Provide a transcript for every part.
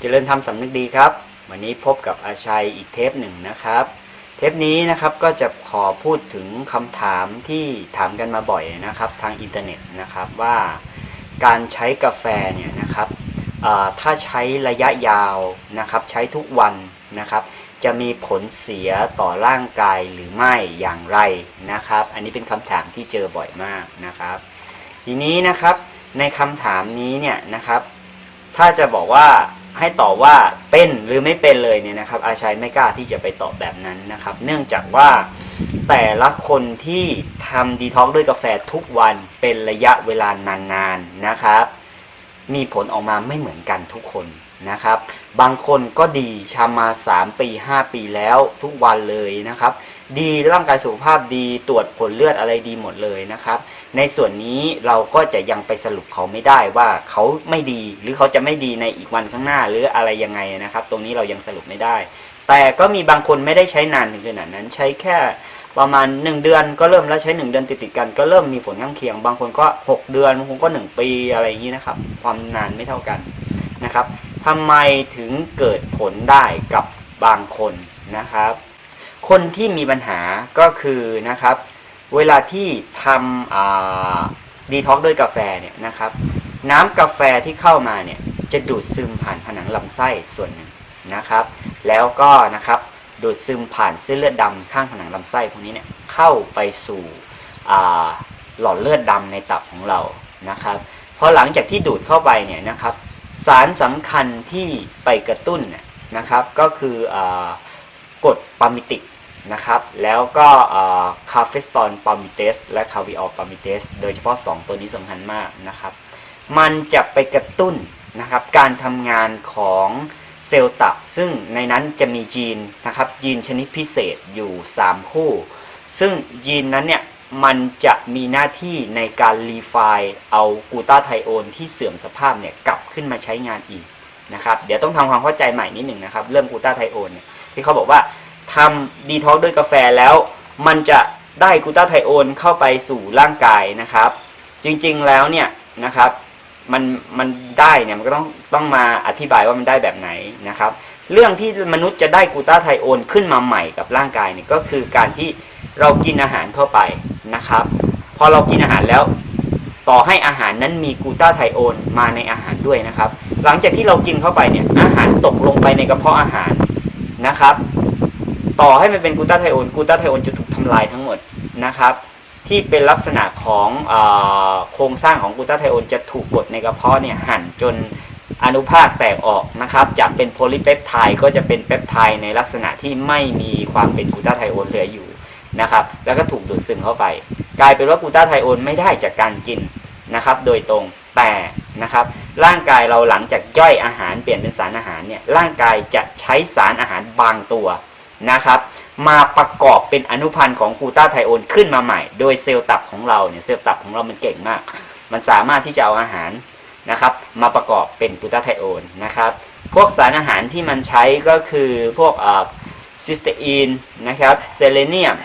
เจริญธรรมสำนึกดีครับ วันนี้พบกับอาชัยอีกเทปหนึ่งนะครับ เทปนี้นะครับก็จะขอพูดถึงคำถามที่ถามกันมาบ่อยนะครับ ทางอินเทอร์เน็ตนะครับว่าการใช้กาแฟเนี่ยนะครับถ้าใช้ระยะยาวนะครับ ใช้ทุกวันนะครับ จะมีผลเสียต่อร่างกายหรือไม่อย่างไรนะครับ อันนี้เป็นคำถามที่เจอบ่อยมากนะครับ ทีนี้นะครับในคำถามนี้เนี่ยนะครับ ถ้าจะบอกว่า ให้ตอบว่าเป็นหรือไม่เป็นเลยเนี่ยนะครับ อาชัยไม่กล้าที่จะไปตอบแบบนั้นนะครับ เนื่องจากว่าแต่ละคนที่ทำดีท็อกซ์ด้วยกาแฟทุกวันเป็นระยะเวลานานๆนะครับ มีผลออกมาไม่เหมือนกันทุกคนนะครับ บางคนก็ดีทำมา 3 ปี 5 ปีแล้วทุกวันเลยนะครับ ดีร่างกายสุขภาพดีตรวจผลเลือดอะไรดีหมดเลยนะครับ ในส่วนนี้เราก็จะยังไปสรุปเขาไม่ได้ว่าเขาไม่ดีหรือเขาจะไม่ดีในอีกวันข้างหน้าหรืออะไรยังไงนะครับ ตรงนี้เรายังสรุปไม่ได้ แต่ก็มีบางคนไม่ได้ใช้นานถึงขนาดนั้น ใช้แค่ประมาณ 1 เดือนก็เริ่มแล้วใช้ 1 เดือนติดๆกันก็เริ่มมีผลข้างเคียง บางคนก็ 6 เดือนบางคนก็ 1 ปีอะไรอย่างนี้นะครับ ความนานไม่เท่ากันนะครับทำไมถึงเกิดผลได้กับบางคนนะครับ คนที่มีปัญหาก็คือนะครับ เวลาที่ทำดีท็อกด้วยกาแฟเนี่ยนะครับ น้ำกาแฟที่เข้ามาเนี่ยจะดูดซึมผ่านผนังลำไส้ส่วนหนึ่งนะครับ แล้วก็นะครับดูดซึมผ่านเส้นเลือดดำข้างผนังลำไส้พวกนี้เนี่ยเข้าไปสู่หลอดเลือดดำในตับของเรานะครับพอหลังจากที่ดูดเข้าไปเนี่ยนะครับ สารสำคัญที่ไปกระตุ้นนะครับ ก็คืออกรดปามิติก นะครับ แล้วก็คาเฟสตอนปามิเตสและคาวิออปามิเตสโดยเฉพาะ 2 ตัวนี้สำคัญมากนะครับ มันจะไปกระตุ้นนะครับการทำงานของเซลล์ตับ ซึ่งในนั้นจะมียีนนะครับยีนชนิดพิเศษอยู่ 3 คู่ ซึ่งยีนนั้นเนี่ยมันจะมีหน้าที่ในการรีไฟล์เอากูตาไทโอนที่เสื่อมสภาพเนี่ยกลับขึ้นมาใช้งานอีกนะครับ เดี๋ยวต้องทำความเข้าใจใหม่นิดหนึ่งนะครับ เรื่องกูตาไทโอนเนี่ยที่เขาบอกว่า ทำดีท็อกด้วยกาแฟแล้ว มันจะได้กูต้าไทโอนเข้าไปสู่ร่างกายนะครับ จริงๆแล้วเนี่ยนะครับมันมันได้เนี่ยมันก็ต้องต้องมาอธิบายว่ามันได้แบบไหนนะครับ เรื่องที่มนุษย์จะได้กูต้าไทโอนขึ้นมาใหม่กับร่างกายเนี่ยก็คือการที่เรากินอาหารเข้าไปนะครับ พอเรากินอาหารแล้ว ต่อให้อาหารนั้นมีกูต้าไทโอนมาในอาหารด้วยนะครับ หลังจากที่เรากินเข้าไปเนี่ยอาหารตกลงไปในกระเพาะอาหารนะครับ ต่อให้มันเป็นกูต้าไทโอนกูต้าไทโอนจะถูกทำลายทั้งหมดนะครับ ที่เป็นลักษณะของอโครงสร้างของกูต้าไทโอนจะถูกกดในกระเพาะเนี่ยหั่นจนอนุภาคแตกออกนะครับ จากเป็นโพลีเปปไทด์ก็จะเป็นเปปไทด์ในลักษณะที่ไม่มีความเป็นกูต้าไทโอนเหลืออยู่นะครับ แล้วก็ถูกดูดซึมเข้าไป กลายเป็นว่ากูต้าไทโอนไม่ได้จากการกินนะครับ โดยตรงแต่นะครับ ร่างกายเราหลังจากย่อยอาหารเปลี่ยนเป็นสารอาหารเนี่ยร่างกายจะใช้สารอาหารบางตัว นะครับมาประกอบเป็นอนุพันธ์ของกูตาไทโอนขึ้นมาใหม่ โดยเซลล์ตับของเราเนี่ยเซลล์ตับของเรามันเก่งมาก มันสามารถที่จะเอาอาหารนะครับมาประกอบเป็นกูตาไทโอนนะครับพวกสารอาหารที่มันใช้ก็คือพวกซิสเตอีนนะครับเซเลเนียม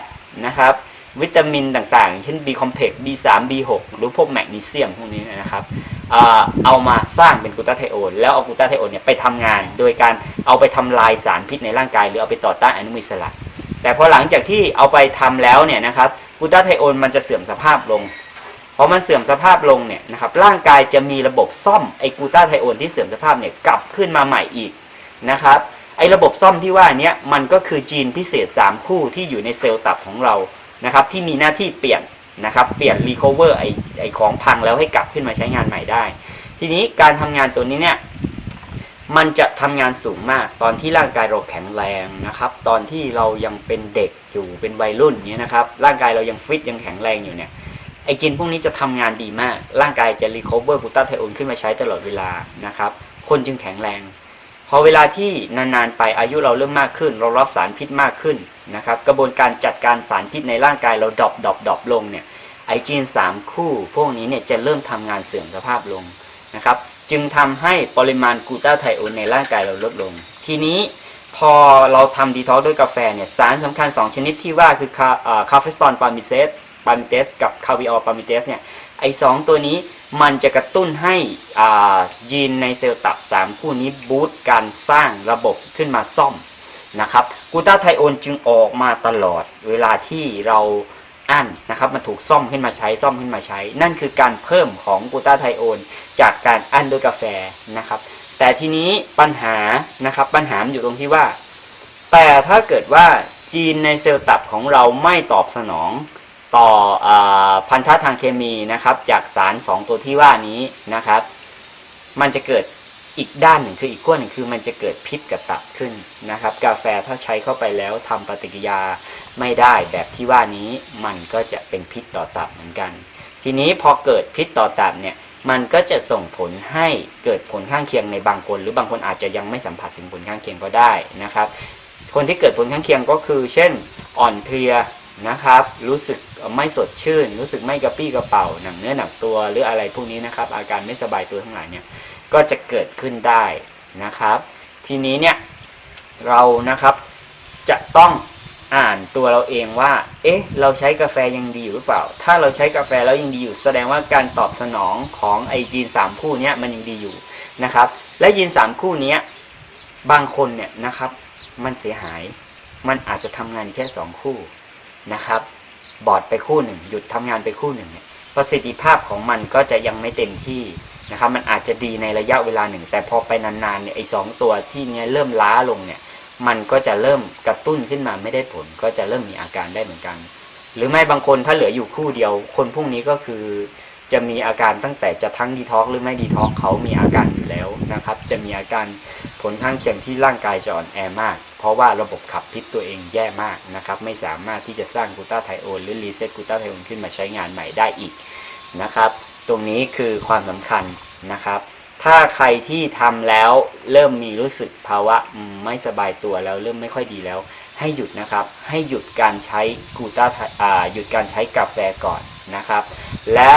นะครับวิตามินต่างๆ เช่น B complex B3 B6 หรือพวกแมกนีเซียมพวกนี้นะครับ เอามาสร้างเป็นกลูตาไทโอนแล้วเอากลูตาไทโอนเนี่ยไปทำงาน โดยการเอาไปทำลายสารพิษในร่างกาย หรือเอาไปต่อต้านอนุมูลอิสระ แต่พอหลังจากที่เอาไปทำแล้วเนี่ยนะครับกลูตาไทโอนมันจะเสื่อมสภาพลงพอมันเสื่อมสภาพลงเนี่ยนะครับร่างกายจะมีระบบซ่อมไอ้กูตาไทโอนที่เสื่อมสภาพเนี่ยกลับขึ้นมาใหม่อีกนะครับไอ้ระบบซ่อมที่ว่าเนี้ยมันก็คือจีนพิเศษ 3 คู่ที่อยู่ในเซลล์ตับของเรานะครับที่มีหน้าที่เปลี่ยน นะครับ เปลี่ยนรีคอเวอร์ไอไอของพังแล้วให้กลับขึ้นมาใช้งานใหม่ได้ ทีนี้การทำงานตัวนี้เนี่ยมันจะทำงานสูงมากตอนที่ร่างกายเราแข็งแรงนะครับ ตอนที่เรายังเป็นเด็กอยู่เป็นวัยรุ่นเนี้ยนะครับร่างกายเรายังฟิตยังแข็งแรงอยู่เนี่ยไอจีนพวกนี้จะทำงานดีมาก ร่างกายจะรีคอเวอร์กูตาไทโอนขึ้นมาใช้ตลอดเวลานะครับ คนจึงแข็งแรง พอเวลาที่นานๆไปอายุเราเริ่มมากขึ้น เรารับสารพิษมากขึ้น นะครับกระบวนการจัดการสารพิษในร่างกายเราดรอปดรอปดรอปลงเนี่ยไอจีน 3 คู่ พวกนี้เนี่ยจะเริ่มทำงานเสื่อมสภาพลงนะครับจึงทำให้ปริมาณกูต้าไทโอนในร่างกายเราลดลง ทีนี้พอเราทำดีท็อกด้วยกาแฟเนี่ยสารสำคัญ 2 ชนิดที่ว่าคือคาคาเฟสตอนปามิเซสปามิเตสกับคาวิออลปามิเตสเนี่ยไอสองตัวนี้มันจะกระตุ้นให้ยีนในเซลล์ตับ 3 คู่นี้บูตการสร้างระบบขึ้นมาซ่อม นะครับกูต้าไทโอนจึงออกมาตลอดเวลาที่เราอั้นนะครับมันถูกซ่อมขึ้นมาใช้ซ่อมขึ้นมาใช้ นั่นคือการเพิ่มของกูต้าไทโอนจากการอั้นด้วยกาแฟนะครับ แต่ทีนี้ปัญหานะครับปัญหาอยู่ตรงที่ว่า แต่ถ้าเกิดว่าจีนในเซลล์ตับของเราไม่ตอบสนองต่ออพันธะทางเคมีนะครับ จากสาร 2 ตัวที่ว่านี้นะครับ มันจะเกิด อีกด้านหนึ่งคืออีกขั้วหนึ่งคือมันจะเกิดพิษกับตับขึ้นนะครับ กาแฟถ้าใช้เข้าไปแล้วทำปฏิกิริยาไม่ได้แบบที่ว่านี้มันก็จะเป็นพิษต่อตับเหมือนกัน ทีนี้พอเกิดพิษต่อตับเนี่ยมันก็จะส่งผลให้เกิดผลข้างเคียงในบางคน หรือบางคนอาจจะยังไม่สัมผัสถึงผลข้างเคียงก็ได้นะครับ คนที่เกิดผลข้างเคียงก็คือ เช่นอ่อนเพลียนะครับ รู้สึกไม่สดชื่น รู้สึกไม่กระปี้กระเป๋าหนังเนื้อหนักตัวหรืออะไรพวกนี้นะครับ อาการไม่สบายตัวทั้งหลายเนี่ย ก็จะเกิดขึ้นได้นะครับ ทีนี้เนี่ยเรานะครับจะต้องอ่านตัวเราเองว่า เอ๊ะ เราใช้กาแฟยังดีอยู่หรือเปล่า ถ้าเราใช้กาแฟแล้วยังดีอยู่ แสดงว่าการตอบสนองของไอจีนสามคู่เนี้ยมันยังดีอยู่นะครับ และยีนสามคู่เนี้ยบางคนเนี่ยนะครับ มันเสียหาย มันอาจจะทำงานแค่สองคู่นะครับ บอดไปคู่หนึ่งหยุดทำงานไปคู่หนึ่งเนี่ยประสิทธิภาพของมันก็จะยังไม่เต็มที่ นะครับมันอาจจะดีในระยะเวลาหนึ่ง แต่พอไปนานๆเนี่ยไอ้สองตัวที่เนี้ยเริ่มล้าลงเนี่ยมันก็จะเริ่มกระตุ้นขึ้นมาไม่ได้ผล ก็จะเริ่มมีอาการได้เหมือนกัน หรือไม่บางคนถ้าเหลืออยู่คู่เดียว คนพวกนี้ก็คือจะมีอาการตั้งแต่จะทั้งดีท็อกหรือไม่ดีท็อกเขามีอาการอยู่แล้วนะครับ จะมีอาการผลข้างเคียงที่ร่างกายจะอ่อนแอมาก เพราะว่าระบบขับพิษตัวเองแย่มากนะครับ ไม่สามารถที่จะสร้างกูต้าไทโอนหรือรีเซ็ตกูต้าไทโอนขึ้นมาใช้งานใหม่ได้อีกนะครับ ตรงนี้คือความสำคัญนะครับ ถ้าใครที่ทำแล้วเริ่มมีรู้สึกภาวะไม่สบายตัวแล้วเริ่มไม่ค่อยดีแล้ว ให้หยุดนะครับ ให้หยุดการใช้กูตาไทอ่าหยุดการใช้กาแฟก่อนนะครับ และ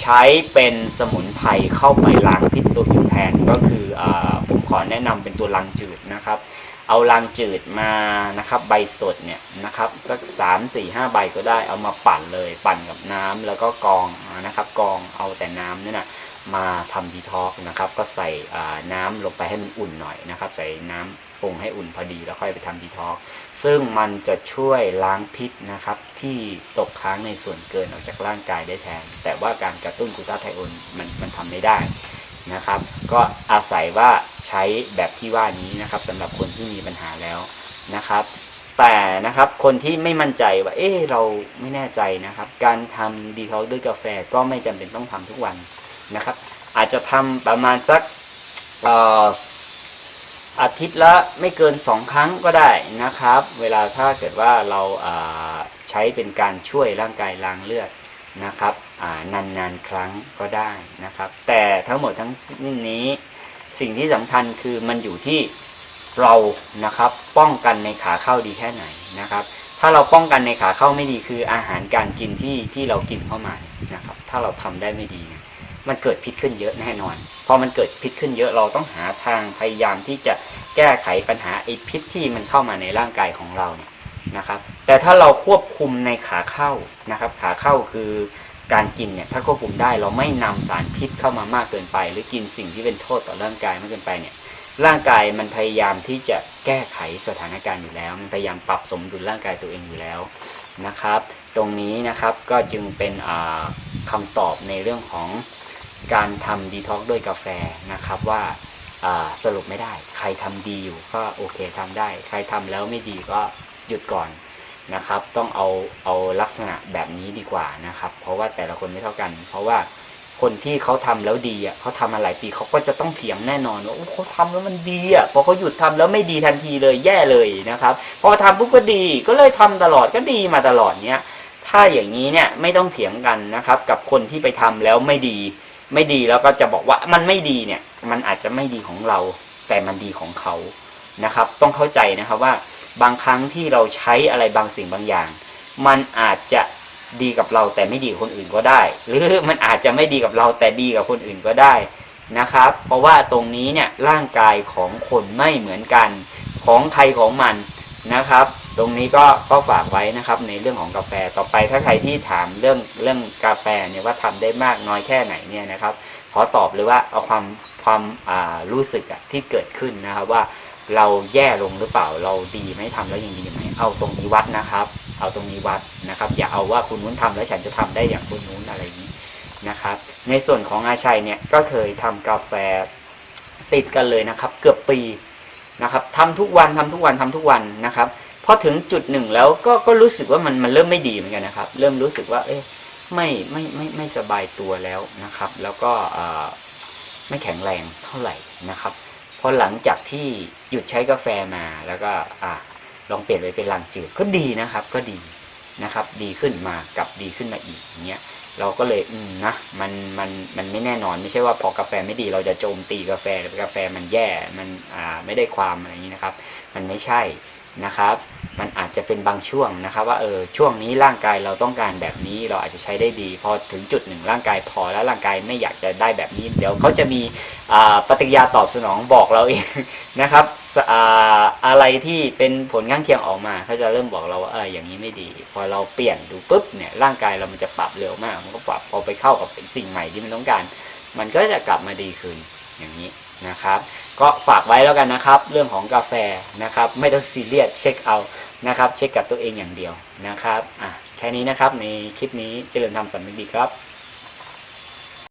ใช้เป็นสมุนไพรเข้าไปล้างพิษตัวอื่นแทนก็คืออผมขอแนะนำเป็นตัวลังจืดนะครับ เอาลังจืดมานะครับ ใบสดเนี่ยนะครับสักสามสี่ห้าใบก็ได้เอามาปั่นเลยปั่นกับน้ำแล้วก็กองนะครับ กองเอาแต่น้ำเนี่ยนะมาทำดีท็อกนะครับ ก็ใส่น้ำลงไปให้มันอุ่นหน่อยนะครับ ใส่น้ำปรุงให้อุ่นพอดีแล้วค่อยไปทำดีท็อกซึ่งมันจะช่วยล้างพิษนะครับ ที่ตกค้างในส่วนเกินออกจากร่างกายได้แทน แต่ว่าการกระตุ้นกูตาไทโอนมันมันทำไม่ได้ นะครับ ก็อาศัยว่าใช้แบบที่ว่านี้นะครับสำหรับคนที่มีปัญหาแล้วนะครับ แต่นะครับคนที่ไม่มั่นใจว่าเอ๊เราไม่แน่ใจนะครับ การทำดีท็อกด้วยกาแฟก็ไม่จำเป็นต้องทำทุกวันนะครับ อาจจะทำประมาณสักอาทิตย์ละไม่เกิน 2 ครั้งก็ได้นะครับ เวลาถ้าเกิดว่าเราใช้เป็นการช่วยร่างกายล้างเลือดนะครับ อ่านานๆครั้งก็ได้นะครับ แต่ทั้งหมดทั้งสิ้นนี้สิ่งที่สำคัญคือมันอยู่ที่เรานะครับ ป้องกันในขาเข้าดีแค่ไหนนะครับ ถ้าเราป้องกันในขาเข้าไม่ดีคืออาหารการกินที่ที่เรากินเข้ามานะครับ ถ้าเราทำได้ไม่ดีมันเกิดพิษขึ้นเยอะแน่นอน พอมันเกิดพิษขึ้นเยอะเราต้องหาทางพยายามที่จะแก้ไขปัญหาไอ้พิษที่มันเข้ามาในร่างกายของเราเนี่ยนะครับ แต่ถ้าเราควบคุมในขาเข้านะครับ ขาเข้าคือ การกินเนี่ยถ้าควบคุมได้เราไม่นำสารพิษเข้ามามากเกินไป หรือกินสิ่งที่เป็นโทษต่อร่างกายมากเกินไปเนี่ยร่างกายมันพยายามที่จะแก้ไขสถานการณ์อยู่แล้ว มันพยายามปรับสมดุลร่างกายตัวเองอยู่แล้วนะครับ ตรงนี้นะครับก็จึงเป็นอ่าคำตอบในเรื่องของการทำดีท็อกด้วยกาแฟนะครับว่าอ่าสรุปไม่ได้ ใครทำดีอยู่ก็โอเคทำได้ ใครทำแล้วไม่ดีก็หยุดก่อน นะครับ ต้องเอาเอาลักษณะแบบนี้ดีกว่านะครับ เพราะว่าแต่ละคนไม่เท่ากัน เพราะว่าคนที่เขาทำแล้วดีอะเขาทำมาหลายปีเขาก็จะต้องเถียงแน่นอนว่าโอ้เขาทำแล้วมันดีอะพอเขาหยุดทำแล้วไม่ดีทันทีเลยแย่เลยนะครับ พอทำปุ๊บก็ดีก็เลยทำตลอดก็ดีมาตลอดเนี้ยถ้าอย่างนี้เนี่ยไม่ต้องเถียงกันนะครับ กับคนที่ไปทำแล้วไม่ดี ไม่ดีแล้วก็จะบอกว่ามันไม่ดีเนี่ย มันอาจจะไม่ดีของเรา แต่มันดีของเขานะครับ ต้องเข้าใจนะครับว่า บางครั้งที่เราใช้อะไรบางสิ่งบางอย่าง มันอาจจะดีกับเราแต่ไม่ดีกับคนอื่นก็ได้ หรือมันอาจจะไม่ดีกับเราแต่ดีกับคนอื่นก็ได้นะครับ เพราะว่าตรงนี้เนี่ยร่างกายของคนไม่เหมือนกันของใครของมันนะครับ ตรงนี้ก็ก็ฝากไว้นะครับในเรื่องของกาแฟต่อไปถ้าใครที่ถามเรื่องเรื่องกาแฟเนี่ยว่าทำได้มากน้อยแค่ไหนเนี่ยนะครับ ขอตอบเลยว่าเอาความความอ่ารู้สึกที่เกิดขึ้นนะครับว่า เราแย่ลงหรือเปล่า เราดีไหมทำแล้วยังดีไหมเอาตรงนี้วัดนะครับ เอาตรงนี้วัดนะครับ อย่าเอาว่าคุณนุ้นทำแล้วฉันจะทำได้อย่างคุณนุ้นอะไรอย่างนี้นะครับ ในส่วนของอาชัยเนี่ยก็เคยทำกาแฟติดกันเลยนะครับ เกือบปีนะครับทำทุกวันทำทุกวันทำทุกวันนะครับพอถึงจุดหนึ่งแล้วก็ก็รู้สึกว่ามันมันเริ่มไม่ดีเหมือนกันนะครับ เริ่มรู้สึกว่า เอ๊ะไม่ไม่ไม่ไม่สบายตัวแล้วนะครับ แล้วก็ไม่แข็งแรงเท่าไหร่นะครับ อหลังจากที่หยุดใช้กาแฟมาแล้วก็อ่าลองเปลี่ยนไปเป็นลังจืดก็ดีนะครับ ก็ดีนะครับ ดีขึ้นมากับดีขึ้นมาอีกอย่างเงี้ยเราก็เลยอืมนะมันมันมันไม่แน่นอนไม่ใช่ว่าพอกาแฟไม่ดีเราจะโจมตีกาแฟหรือกาแฟมันแย่มันอ่าไม่ได้ความอะไรอย่างนี้นะครับ มันไม่ใช่ นะครับ มันอาจจะเป็นบางช่วงนะครับว่าเออช่วงนี้ร่างกายเราต้องการแบบนี้เราอาจจะใช้ได้ดี พอถึงจุดหนึ่งร่างกายพอแล้วร่างกายไม่อยากจะได้แบบนี้ เดี๋ยวเขาจะมีปฏิกิริยาตอบสนองบอกเราเองนะครับออะไรที่เป็นผลข้างเคียงออกมาเขาจะเริ่มบอกเราว่าเอออย่างนี้ไม่ดี พอเราเปลี่ยนดูปุ๊บเนี่ยร่างกายเรามันจะปรับเร็วมาก มันก็ปรับพอไปเข้ากับสิ่งใหม่ที่มันต้องการ มันก็จะกลับมาดีขึ้นอย่างนี้นะครับ ก็ฝากไว้แล้วกันนะครับ เรื่องของกาแฟนะครับ ไม่ต้องซีเรียสเช็คเอานะครับ เช็คกับตัวเองอย่างเดียวนะครับอะแค่นี้นะครับในคลิปนี้เจริญธรรมสำนึกดีครับ